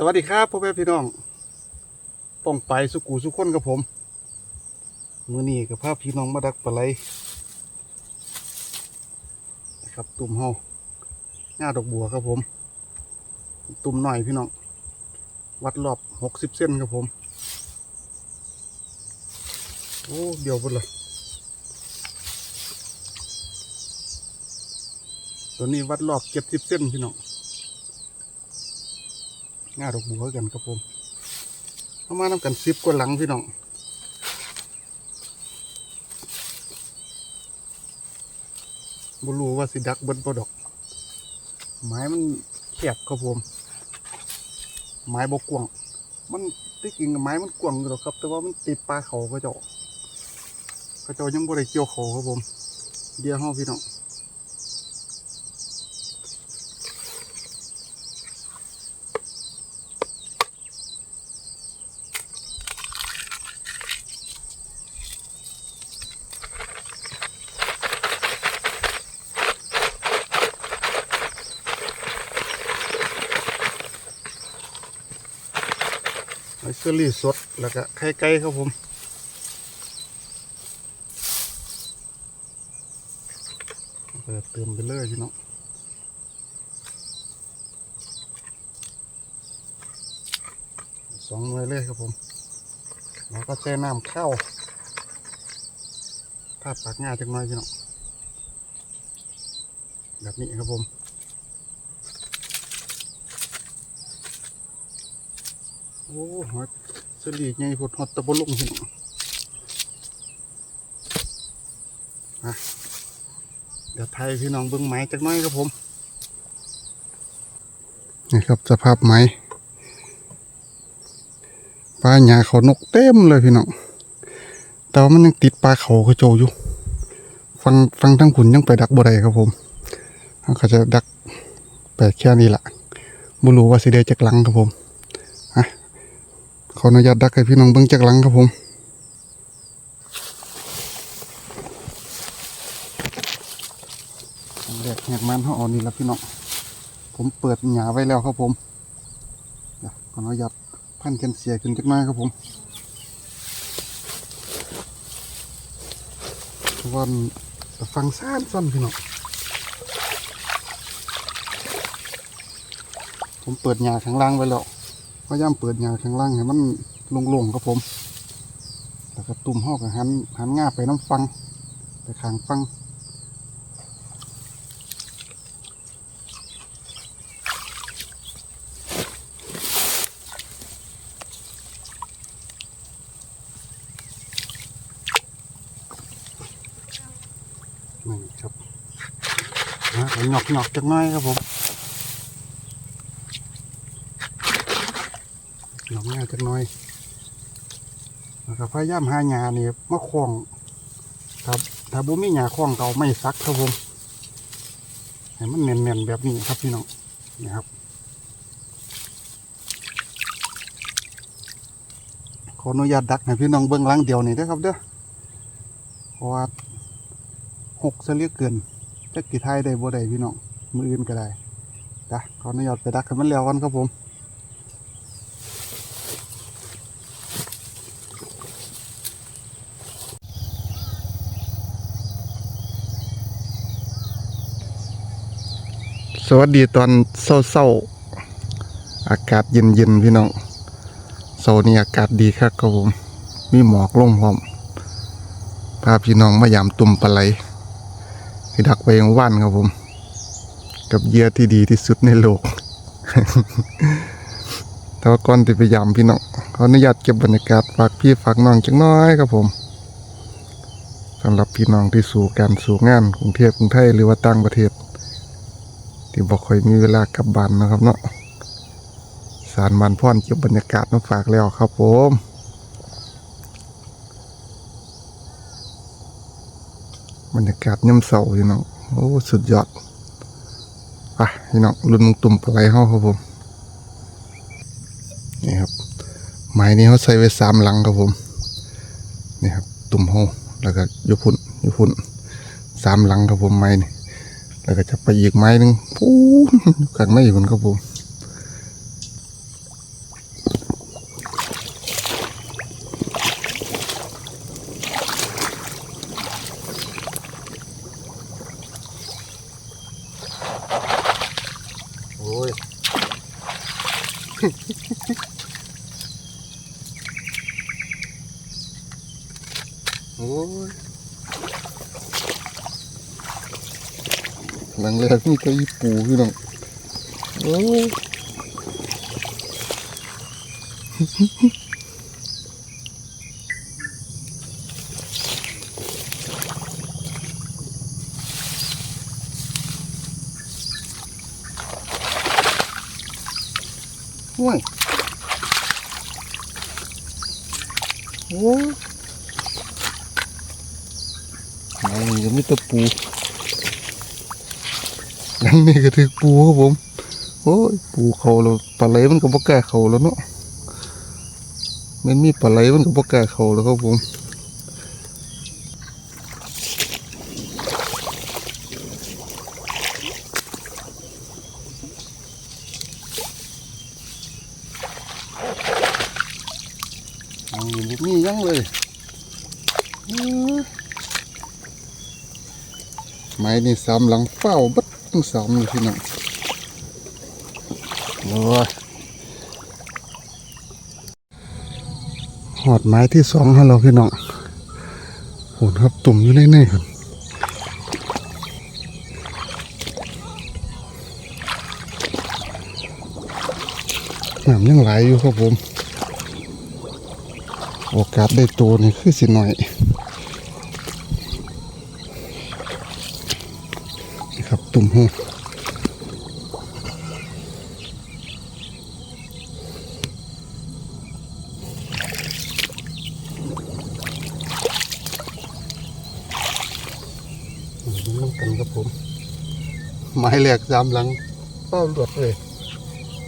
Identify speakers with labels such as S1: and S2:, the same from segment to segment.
S1: สวัสดีครับพ่อแม่พี่น้อง ป้องไปสุกูสุขคนกับผม มือนี้กับภาพพี่น้องมาดักปลาไหลนะครับ ตุ่มเฮาหน้าดอกบัวครับผม ตุ่มหน่อยพี่น้อง วัดรอบหกสิบเส้นครับผม โอ้เดี๋ยวบนเลยตัวนี้วัดรอบเจ็ดสิบเส้นพี่น้อง ง่าดอกบัวกันครับผมเอามานำกันสิบกว่าหลังพี่น้องบ่รู้ว่าสิดักเบิ้บ่ดอก ไม้มันแคบครับผมไม้บกกวางมันที่จริงไม้มันกวางอยู่หรอกครับ แต่ว่ามันติดปลาเขาก็เจาเขาเจ้ายังบ่ได้เกี่ยวเขาครับผม เดี๋ยวเฮาพี่น้อง อรี่สด แล้วก็ไข่ไก่ครับผมเปิดเติมไปเลยพี่น้องสองหน่วยเลยครับผม แล้วก็แช่น้ำเข้าถ้าปากง่ายจังน้อยพี่น้องแบบนี้ครับผมโอ้หอย สลีใหญ่พดหดตะบลงพี่น้องอะเดี๋ยวไทยพี่น้องเบิ้งไม้จักหน้อยครับผม นี่ครับสภาพไม้ปลาหยาเขานกเต็มเลยพี่น้องแต่ว่ามันยังติดปลาเขากระโจอยู่ฟังฟังทั้งขุนยังไปดักบ่ได้ครับผมเขาจะดักแปลแค่นี้แหละบุรู้ว่าสิได้จากหลังครับผม ขออนุญาตดักให้พี่น้องเบิ่งจากหลังครับผมแรกแหกมันเขาเอ่อนนี่และพี่น้อง ผมเปิดหยาไว้แล้วครับผมขออนุญาตพันกันเสียขึ้นจักหน้อยครับผมวันฟังซ่านซ่อนพี่น้อง ผมเปิดหยาข้างล่างไว้แล้ว พยายามเปิดหญ้าข้างล่างให้มันโล่งๆครับผมแล้วก็ตุ่มหอกหันหันง่าไปน้ำฟังไปขางฟังนี่ครับนะหยอกหยอกจักหน้อยครับผม หนองง่ายจักหน่อยแล้วก็ พยายามหาหญ้านี่มาคล้องครับถ้าบุมีหญ้าคล้องเก่าไม่ซักครับผมให้มันแน่นๆแบบนี้ครับพี่น้องนี่ครับขออนุญาตดักให้พี่น้องเบื้องหลังเดียวนี่เด้ครับเด้อเพราะว่าหกซะเหลือเกินจักกี่ไทยได้บ่ได้พี่น้องมืออื่นก็ได้จ้ะขออนุญาตไปดักให้มันแล้วกันครับผม สวัสดีตอนเศร้าๆอากาศเย็นๆพี่น้องเสาร์นี้อากาศดีครับครับผมมีหมอกลงพร้อมพาพี่น้องมายามตุ่มปลาไหลที่ดักไว้ยังว่านครับผม กับเยื่อที่ดีที่สุดในโลกแต่ว่าก่อนที่ไปยามพี่น้องขออนุญาตเก็บบรรยากาศฝากพี่ฝากน้องจังน้อยครับผมสำหรับพี่น้องที่สู่การสู่งานกรุงเทพกรุงไทยหรือว่าต่างประเทศ ที่บอกค่อยมีเวลากลับบ้านนะครับเนาะสารบานพ่อนเก็บบรรยากาศมาฝากแล้วครับผมบรรยากาศย่ำเสาพี่น้องโอ้สุดยอดไปพี่น้องรุ่นมุงตุ่มปลาไหลเฮาครับผมนี่ครับไม้นี้เขาใส่ไว้สามหลังครับผมนี่ครับตุ่มเฮาแล้วก็ยุพุ่นยุพุ่นสามหลังครับผมไม้นี่ แล้วก็จะไปอีกไม้หนึ่งปูนอยู่ข้างในคนครับผม หลังแรกนี่ก็อีปูพี่น้องโอ้ย โอ้ยโอ้ยอันนี้ก็มีแตะปู นั่นนี่ก็ถือปูครับผม โอ้ยปูเขาแล้วปลาไหลมันก็บ่กล้าเขาแล้วเนาะมันมีปลาไหลมันก็บ่กล้าเขาแล้วครับผมอาอยู่นี่มียังเลยไม้นี่สามหลังเฝ้าบัด ทั้งสามเลยพี่น้องโอ้ยหอดไม้ที่สองให้เราพี่น้องโหนครับตุ่มอยู่ในนี่ครับน้ำยังไหลอยู่ครับผม โอกาสได้ตัวนี่คือสิหน่อย ครับตุ่มหูน้ำกันครับผม ไม้แหลกสามหลังเป้าหลวดเลย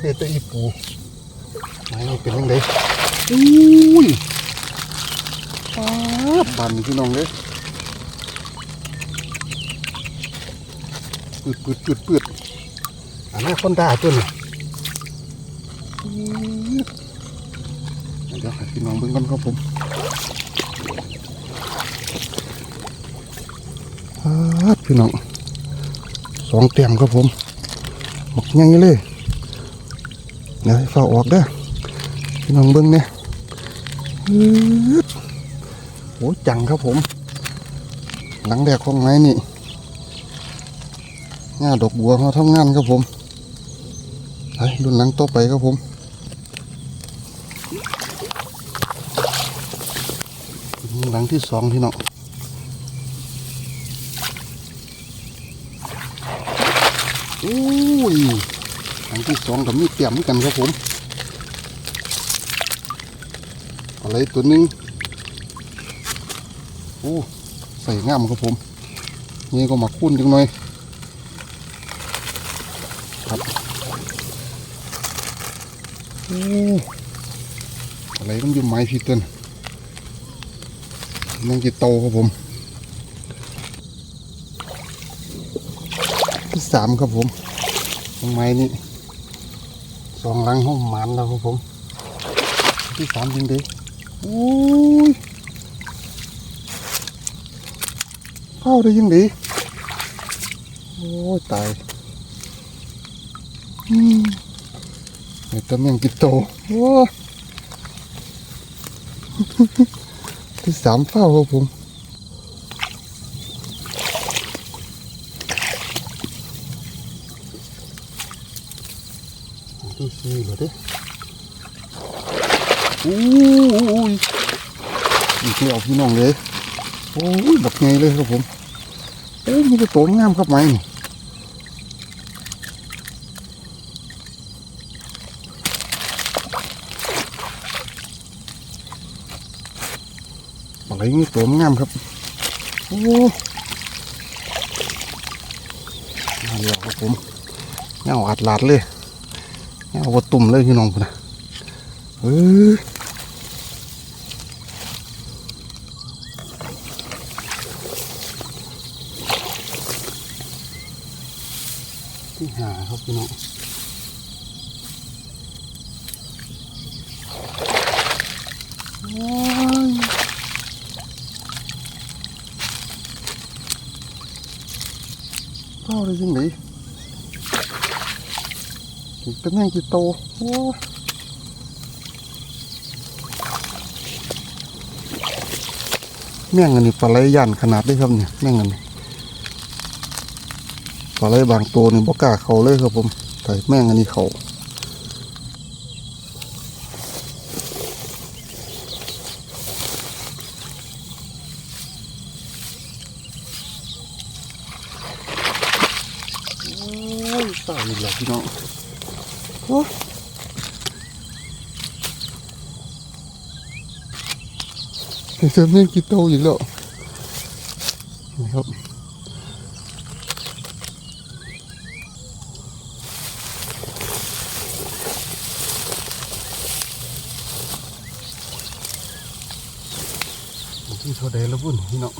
S1: เนตอีปูไม้นี่เป็นยังไงอุ้ยป๊าบบันพี่น้องเลย ปืดปืดปืดปืดอันนั้นคนด่าตัวนี่เดี๋ยวให้พี่น้องเบิ่งกันครับผมป๊าพี่น้องสองเต็มครับผมหมกยังเลยเดี๋ยวให้ฝ้าออกเด้อพี่น้องเบิ่งเนี่ยโอ้จังครับผม หลังแดกของไม้นี่ งาดอกบัวเขาทำงานครับผมไปรุ่นหลังต่อไปครับผมหลังที่สองที่เนาะโอ้ยหลังที่สองกับมีเตี่ยมเหมือนกันครับผมอะไรตัวหนึงโอ้ใส่งามครับผมนี่ก็มาคุ้นจังหน่อย ครับอะไรมันอยู่ไม้พี่เต้นนั่งกี่โตครับผมที่สามครับผมตรงไม้นี่สองหลังห้องหมันแล้วครับผม ที่สามจริงด้โอ้ยเข้าได้ยังดีโอ้ยตาย อืมไอ้ตะเมียงกินโตโอ้ที่สามเฝ้าครับผมที่สี่เหรอเด้โอ้ยอีกแล้วพี่น้องเลย โอ้ยบักไงเลยครับผม โอ้ยมีแต่ตัวงามครับไหมนี่ ไหลมีตัวงามครับโอ้มาเรียวครับผมเงาอัดหลาดเลยเงาวัตุ่มเลยพี่น้องนะเอ้ยที่หาครับพี่น้อง เข้าได้ยังไงเป็นแมงกี่โตโอ้แม่งอันนี้ปลาไหลยันขนาดได้ครับเนี่ยแม่งอันนี้ปลาไหลบางตัวนี่บ่กล้าเขาเลยครับผมแต่แม่งอันนี้เขาโอ้ยตายอีกแล้ว พี่น้องโอ้เห็นแม่งกี่โตอีกแล้วนี่ครับที่โซเดแล้วบุ่นพี่น้อง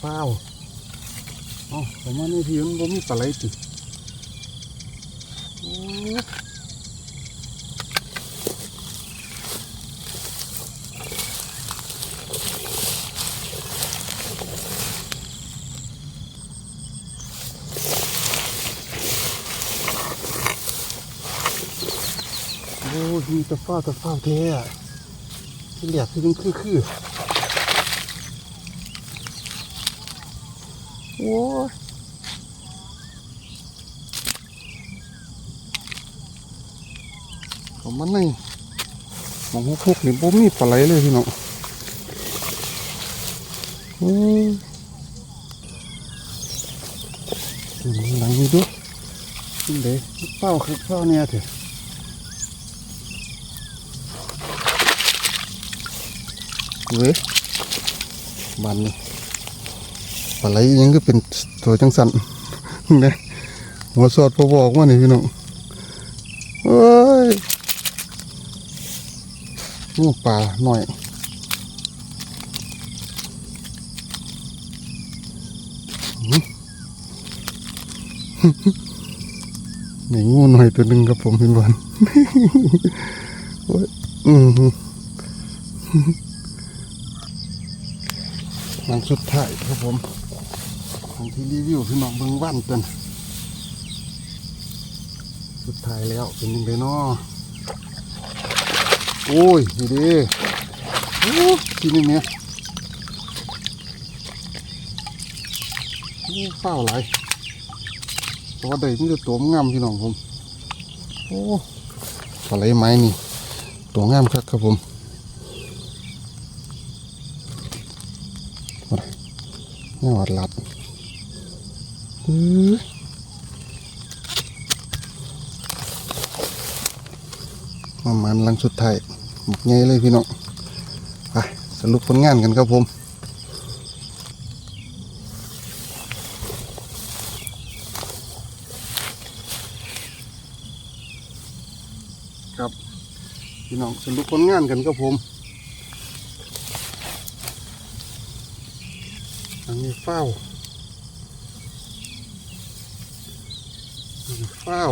S1: เป้าเป้าเอ๋อผมว่านี่พี่มันบ่มีปลาไหลติโอ้ยโอ้ยมีตะฟ้าตะฟ้าแท้อะที่เหลียบที่มันคือคือ ผมมันนี่มองหัวพวกนี่บ่มีปลาไหลเลยพี่น้องโอ้ยอืมหลังนี้ดูขึ้นเด้เป้าคือเป้าเนี่ยเถอะเว้ยมันปลาไหลยังก็เป็นตัวจังสันเนี่ยหัวสอดพอบอกว่านี่พี่น้องเอ้ย นี่ปลาหน่อยหนี่งูหน่อยตัวหนึ่งครับผมพี่บอลโอ้ยอืมหลังสุดท้ายครับผมทางที่รีวิวพี่น้องเบิ่งวันกันสุดท้ายแล้วเป็นยังไงเนาะ โอ้ยนี่เดิโอ้ที่นี่เนี่ยโอ้เฝ้าหลายตัวใดนี่จะตัวงามพี่น้องผม โอ้ปลาไหลไม้นี่ ตัวงามครับครับผมนี่วัดลัดอือประมาณลังสุดท้าย หมกใหญ่เลยพี่น้องไปสรุปผลงานกันครับผมครับพี่น้องสรุปผลงานกันครับผมอันนี้เฝ้าอันนี้เฝ้า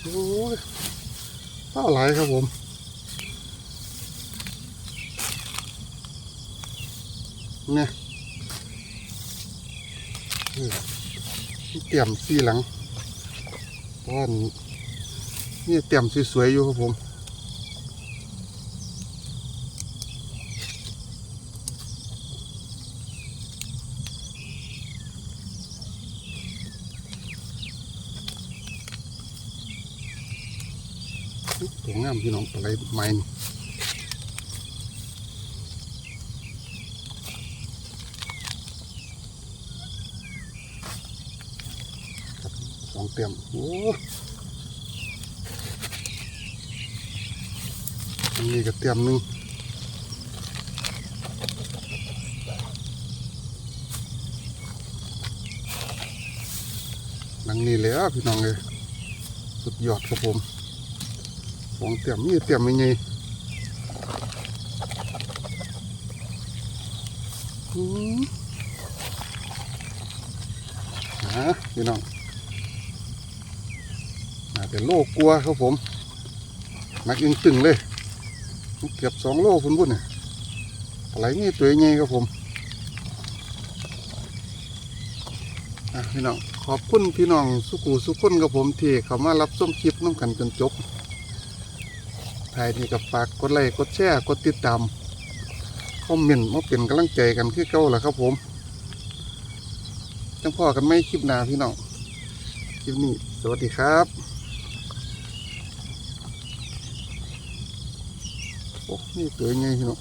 S1: โอ้ยเฝ้าหลายครับผม เนี่ยที่เตรียมสีหลังเพราะว่านี่เตรียมสวยๆอยู่ครับผมตัวงามพี่น้องอะไรไม้นี่ครับสอง เต็มโอ้อันนี้ก็เต็มนึงนังนี้เลยอะพี่น้องเลยสุดยอดครับผมของเตรียมมีเตรียมไม่ไงอืมฮะพี่น้อง น่าจะโลกกลัวครับผมนักยิงตึงเลย เกือบสองโลพุ่นพุ่นน่ะอะไรนี่ตัวใหญ่ครับผมพี่น้องขอบคุณพี่น้องสุกูสุขคนกับผมที่เขามารับส้มคลิปน้ำกันจนจบถ่ายนี่กับฝากกดไลค์กดแชร์กดติดตามคอมเมนต์มาเป็นกำลังใจกันคือเก่าแหละครับผมจังพ่อกันไม่คลิปหนาพี่น้องคลิปนี้ สวัสดีครับ โอ้ นี่ตัวใหญ่พี่น้อง